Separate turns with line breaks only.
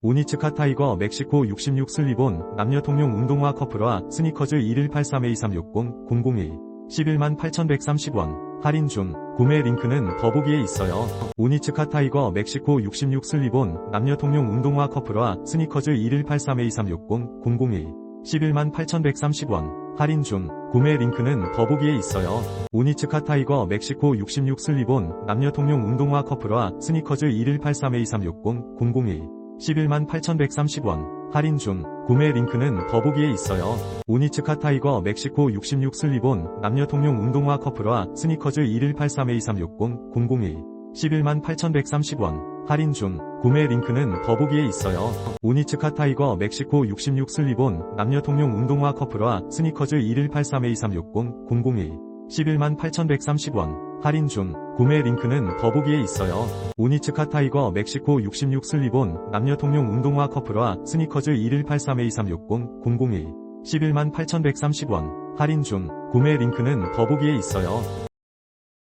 오니츠카 타이거 멕시코 66 슬리본 남녀 통용 운동화 커플화 스니커즈 2183A360 001 11만 8130원. 할인 중. 구매 링크는 더보기에 있어요. 오니츠카 타이거 멕시코 66 슬리본 남녀 통용 운동화 커플화 스니커즈 2183A360 001 11만 8130원. 할인 중. 구매 링크는 더보기에 있어요. 오니츠카 타이거 멕시코 66 슬리본 남녀 통용 운동화 커플화 스니커즈 2183A360 001 11만 8130원. 할인 중. 구매 링크는 더보기에 있어요. 오니츠카 타이거 멕시코 66 슬리본 남녀 통용 운동화 커플화 스니커즈 2183A360 001 11만 8130원. 할인 중. 구매 링크는 더보기에 있어요. 오니츠카 타이거 멕시코 66 슬리본 남녀 통용 운동화 커플화 스니커즈 2183A360 001 11만 8130원 할인 중 구매 링크는 더보기에 있어요. 오니츠카 타이거 멕시코 66 슬리본 남녀 통용 운동화 커플화 스니커즈 2183A360 001 11만 8130원 할인 중 구매 링크는 더보기에 있어요.